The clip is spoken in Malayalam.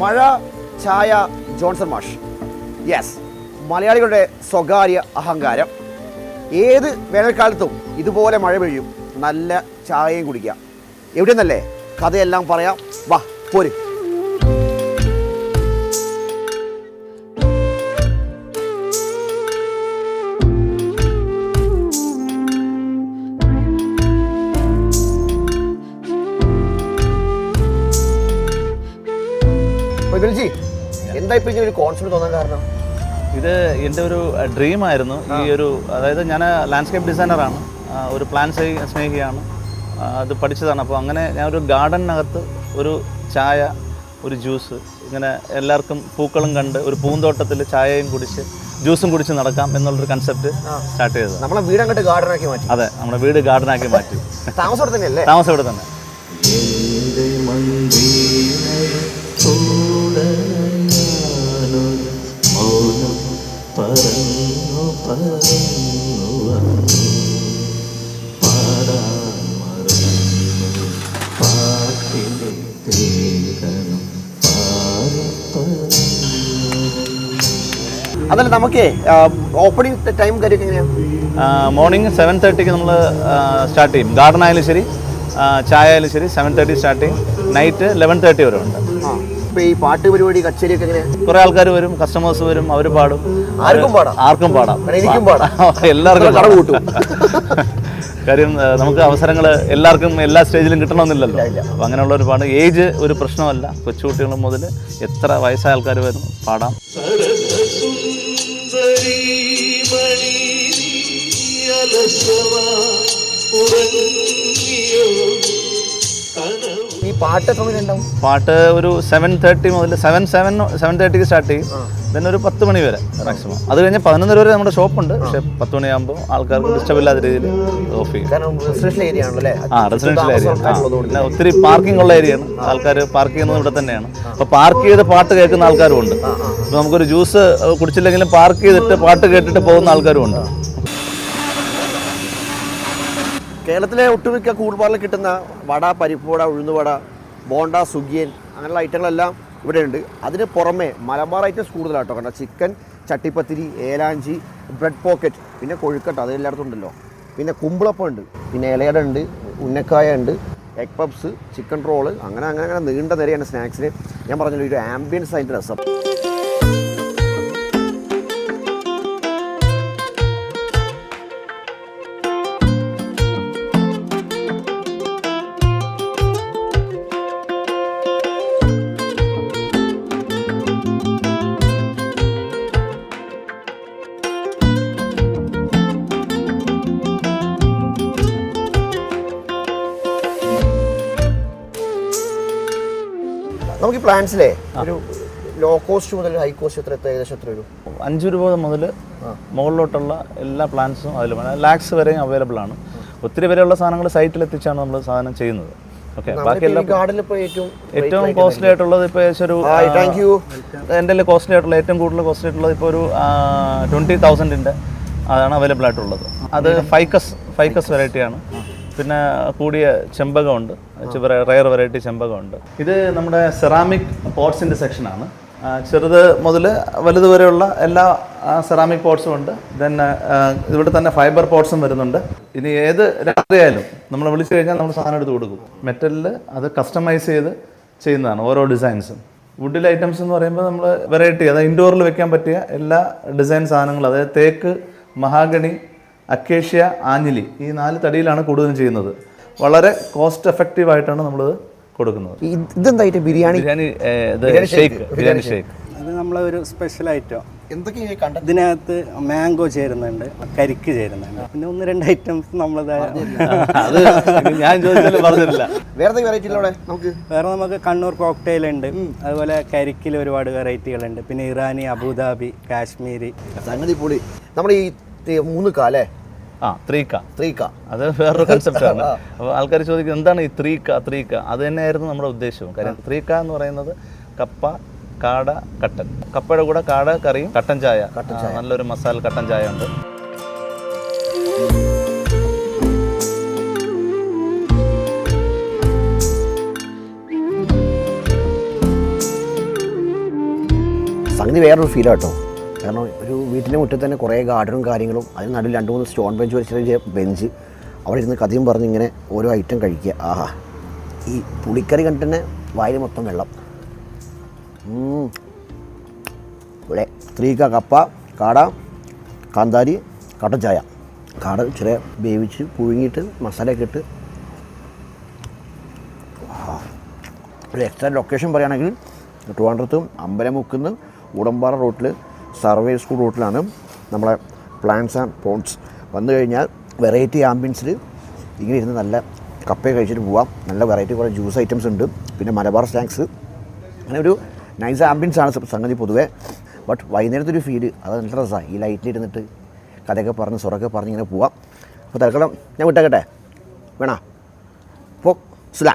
മഴ ഛായ ജോൺസൺ മാഷ്. യെസ് മലയാളികളുടെ സ്വകാര്യ അഹങ്കാരം. ഏത് വേനൽക്കാലത്തും ഇതുപോലെ മഴ പെയ്യും. നല്ല ചായയും കുടിക്കാം എവിടെ നിന്നല്ലേ കഥയെല്ലാം പറയാം. വാ പോര്. എന്താ ഇപ്പൊ ഇങ്ങനെ ഒരു കോൺസെപ്റ്റ് തോന്നാൻ കാരണം? ഇത് എന്റെ ഒരു ഡ്രീം ആയിരുന്നു. ഈ ഒരു അതായത് ഞാൻ ലാൻഡ്സ്കേപ്പ് ഡിസൈനറാണ് ഒരു പ്ലാൻ സ്നേഹിയാണ്. അത് പഠിച്ചതാണ്. അപ്പോൾ അങ്ങനെ ഞാൻ ഒരു ഗാർഡനകത്ത് ഒരു ചായ ഒരു ജ്യൂസ് ഇങ്ങനെ എല്ലാവർക്കും പൂക്കളും കണ്ട് ഒരു പൂന്തോട്ടത്തിൽ ചായയും കുടിച്ച് ജ്യൂസും കുടിച്ച് നടക്കാം എന്നുള്ളൊരു കൺസെപ്റ്റ് സ്റ്റാർട്ട് ചെയ്തത് നമ്മളെ വീട് അങ്ങോട്ട് ഗാർഡനാക്കി മാറ്റി. അതെ നമ്മുടെ വീട് ഗാർഡനാക്കി മാറ്റി. താമസം തന്നെ തന്നെയല്ലേ? താമസം ഇവിടെ തന്നെ. അതല്ല നമുക്കേ ഓപ്പണിംഗ് ടൈം കാര്യമൊക്കെ എങ്ങനെയാണ് മോർണിംഗ് സെവൻ തേർട്ടിക്ക് നമ്മൾ സ്റ്റാർട്ട് ചെയ്യും. ഗാർഡൻ ആയാലും ശരി ചായ ആയാലും ശരി സെവൻ തേർട്ടി സ്റ്റാർട്ട് ചെയ്യും. നൈറ്റ് ലെവൻ തേർട്ടി വരെ ഉണ്ട്. ഈ പാട്ട് പരിപാടി കച്ചേരിയൊക്കെ എങ്ങനെയാണ് കുറേ ആൾക്കാർ വരും കസ്റ്റമേഴ്സ് വരും അവർ പാടും. ആർക്കും പാടാം. ആർക്കും പാടാം. എനിക്കും പാടാം. എല്ലാവർക്കും കട. കൂട്ടും. കാര്യം നമുക്ക് അവസരങ്ങൾ എല്ലാവർക്കും എല്ലാ സ്റ്റേജിലും കിട്ടണമെന്നില്ലല്ലോ. അപ്പം അങ്ങനെയുള്ള ഒരു പാട് ഏജ് ഒരു പ്രശ്നമല്ല. കൊച്ചുകുട്ടികൾ മുതൽ എത്ര വയസ്സായ ആൾക്കാർ വരും പാടാം. ഈ പാട്ട് പാട്ട് ഒരു സെവൻ തേർട്ടി മുതൽ സെവൻ സെവൻ സെവൻ തേർട്ടിക്ക് സ്റ്റാർട്ട് ചെയ്യും. പിന്നെ ഒരു പത്ത് മണി വരെ മാക്സിമം അത് കഴിഞ്ഞ് പതിനൊന്നര വരെ നമ്മുടെ ഷോപ്പുണ്ട് പക്ഷെ പത്ത് മണിയാകുമ്പോൾ ആൾക്കാർക്ക് ഡിസ്റ്റർബ് ഇല്ലാത്ത രീതിയിൽ ഓഫ് ചെയ്യും. ഏരിയ ആ റെസിഡൻഷ്യൽ ഏരിയ. പിന്നെ ഒത്തിരി പാർക്കിംഗ് ഉള്ള ഏരിയയാണ് ആൾക്കാർ പാർക്ക് ചെയ്യുന്നത് ഇവിടെ തന്നെയാണ്. അപ്പോൾ പാർക്ക് ചെയ്ത് പാട്ട് കേൾക്കുന്ന ആൾക്കാരും ഉണ്ട്. ഇപ്പോൾ നമുക്കൊരു ജ്യൂസ് കുടിച്ചില്ലെങ്കിലും പാർക്ക് ചെയ്തിട്ട് പാട്ട് കേട്ടിട്ട് പോകുന്ന ആൾക്കാരും ഉണ്ട്. കേരളത്തിലെ ഒട്ടുമിക്ക കൂടുപാടിൽ കിട്ടുന്ന വട പരിപ്പുവട ഉഴുന്നുവട ബോണ്ട സുഗിയൻ അങ്ങനെയുള്ള ഐറ്റങ്ങളെല്ലാം ഇവിടെയുണ്ട്. അതിന് പുറമേ മലബാർ ഐറ്റംസ് കൂടുതലാട്ടോ. കാരണം ചിക്കൻ ചട്ടിപ്പത്തിരി ഏലാഞ്ചി ബ്രെഡ് പോക്കറ്റ് പിന്നെ കൊഴുക്കട്ട അത് എല്ലായിടത്തും ഉണ്ടല്ലോ. പിന്നെ കുമ്പിളപ്പം ഉണ്ട് പിന്നെ ഇലയട ഉണ്ട് ഉന്നക്കായ ഉണ്ട് എഗ് പപ്സ് ചിക്കൻ റോൾ അങ്ങനെ അങ്ങനെ അങ്ങനെ നീണ്ട നിരയാണ് സ്നാക്സിന്. ഞാൻ പറഞ്ഞല്ലോ ഒരു ആംബിയൻസ് അതിന്റെ രസം. നമുക്ക് പ്ലാൻസിലെ ഒരു ലോ കോസ്റ്റ് മുതൽ ഹൈ കോസ്റ്റ് എത്ര ഏകദേശം എത്ര വരും? അഞ്ച് രൂപ മുതൽ മുകളിലോട്ടുള്ള എല്ലാ പ്ലാൻസും അതിൽ ലാക്സ് വരെയും അവൈലബിൾ ആണ്. ഒത്തിരി വരെയുള്ള സാധനങ്ങൾ സൈറ്റിൽ എത്തിച്ചാണ് നമ്മൾ സാധനം ചെയ്യുന്നത്. ഓക്കെ ബാക്കി എല്ലാ ഏറ്റവും കോസ്റ്റ്ലി ആയിട്ടുള്ളത് ഇപ്പോൾ ഏകദേശം ഒരു ഹായ് താങ്ക് യു എന്റെ കോസ്റ്റ്ലി ആയിട്ടുള്ള ഏറ്റവും കൂടുതൽ കോസ്റ്റ്ലി ആയിട്ടുള്ളത് ഇപ്പോൾ ഒരു ട്വന്റി തൗസൻഡിന്റെ അതാണ് അവൈലബിൾ ആയിട്ടുള്ളത്. അത് ഫൈക്കസ് ഫൈക്കസ് വെറൈറ്റിയാണ് പിന്നെ കൂടിയ ചെമ്പകമുണ്ട്. Rare variety ചെമ്പകമുണ്ട്. ഇത് നമ്മുടെ സെറാമിക് പോട്ട്സിന്റെ സെക്ഷനാണ് ചെറുത് മുതൽ വലുത് വരെയുള്ള എല്ലാ സെറാമിക് പോട്ട്സും ഉണ്ട്. ദെൻ ഇവിടെ തന്നെ ഫൈബർ പോട്ട്സും വരുന്നുണ്ട്. ഇനി ഏത് രാത്രിയായാലും നമ്മൾ വിളിച്ചു കഴിഞ്ഞാൽ നമ്മൾ സാധനം എടുത്ത് കൊടുക്കും. മെറ്റലിൽ അത് കസ്റ്റമൈസ് ചെയ്ത് ചെയ്യുന്നതാണ് ഓരോ ഡിസൈൻസും വുഡിൽ ഐറ്റംസ് എന്ന് പറയുമ്പോൾ നമ്മൾ വെറൈറ്റി അതായത് ഇൻഡോറിൽ വെക്കാൻ പറ്റിയ എല്ലാ ഡിസൈൻ സാധനങ്ങളും അതായത് തേക്ക് മഹാഗണി അക്കേഷ്യ ആഞ്ഞിലി ഈ നാല് തടിയിലാണ് കൂടുതലും ചെയ്യുന്നത്. വളരെ കോസ്റ്റ് എഫക്റ്റീവ് ആയിട്ടാണ് നമ്മൾ കൊടുക്കുന്നത്. ഇതെന്തായിട്ട് ബിരിയാണി? ബിരിയാണി ഷേക്ക് ബിരിയാണി ഷേക്ക് അത് നമ്മളെ ഒരു സ്പെഷ്യൽ ഐറ്റം എന്തൊക്കെയാണ് കണ്ടത് ഇതിനകത്ത് മാംഗോ ചേരുന്നുണ്ട് കരിക്ക് ചേരുന്നുണ്ട്. പിന്നെ ഒന്ന് രണ്ട് ഐറ്റംസ് നമ്മളതായ അത് ഞാൻ ചോദിച്ചാലും പറഞ്ഞില്ല വേറെ വെറൈറ്റി നമുക്ക്? വേറെ നമുക്ക് കണ്ണൂർ കോക്ടെയിൽ ഉണ്ട് അതുപോലെ കരിക്കിൽ ഒരുപാട് വെറൈറ്റികളുണ്ട് പിന്നെ ഇറാനി അബുദാബി കാശ്മീരി. സംഗതി പൊളി. നമ്മുടെ ഈ മൂന്ന് കാലേ ആ ത്രീ ക. ത്രീ കാ. അത് വേറൊരു ആണ്. അപ്പോൾ ആൾക്കാർ ചോദിക്കുന്നത് എന്താണ് ഈ ത്രീ ക ത്രീ ക? അത് തന്നെയായിരുന്നു നമ്മുടെ ഉദ്ദേശവും. കാര്യം ത്രീ ക എന്ന് പറയുന്നത് കപ്പ കാട കട്ടൻ. കപ്പയുടെ കൂടെ കാട കറിയും കട്ടൻ ചായ. ആ, നല്ലൊരു മസാല കട്ടൻ ചായ ഉണ്ട്. സംഗതി വേറൊരു ഫീലാട്ടോ കാരണം ഒരു വീട്ടിന്റെ മുറ്റത്ത് തന്നെ കുറേ ഗാർഡനും കാര്യങ്ങളും അതിന് നടുവിൽ രണ്ട് മൂന്ന് സ്റ്റോൺ ബെഞ്ച് വെച്ചിട്ട് ബെഞ്ച്. അവിടെ ഇരുന്ന് കഥയും പറഞ്ഞ് ഇങ്ങനെ ഓരോ ഐറ്റം കഴിക്കുക. ആഹാ. ഈ പുളിക്കറി കണ്ടിട്ട് തന്നെ വായിൽ മൊത്തം വെള്ളം. ഇവിടെ സ്ത്രീക്ക കപ്പ കാട കാന്താരി കട്ടച്ചായ കാട ചെറിയ വേവിച്ച് പുഴുങ്ങിയിട്ട് മസാലയൊക്കെ ഇട്ട്. ഒരു എക്സ്ട്രാ ലൊക്കേഷൻ പറയുകയാണെങ്കിൽ ട്രിവാൻഡ്രത്തും അമ്പലമുക്കുന്ന് ഉടമ്പാറ റോട്ടിൽ സർവേ സ്കൂൾ റൂട്ടിലാണ് നമ്മളെ പ്ലാന്റ്സ് ആൻഡ് പോൺസ് വന്നു കഴിഞ്ഞാൽ വെറൈറ്റി ആംബിയൻസിൽ ഇങ്ങനെ ഇരുന്ന് നല്ല കപ്പയെ കഴിച്ചിട്ട് പോവാം. നല്ല വെറൈറ്റി കുറേ ജ്യൂസ് ഐറ്റംസ് ഉണ്ട്. പിന്നെ മലബാർ സ്നാക്സ് അങ്ങനെ ഒരു നൈസ് ആംബിയൻസ് ആണ് സംഗതി പൊതുവേ. ബട്ട് വൈകുന്നേരത്തെ ഒരു ഫീൽ അത് നല്ല രസമാണ് ഈ ലൈറ്റിൽ ഇരുന്നിട്ട് കഥയൊക്കെ പറഞ്ഞ് സ്വറൊക്കെ പറഞ്ഞ് ഇങ്ങനെ പോവാം. അപ്പോൾ തൽക്കാലം ഞാൻ വിട്ടേക്കട്ടെ? വേണോ? പോ സുലാ.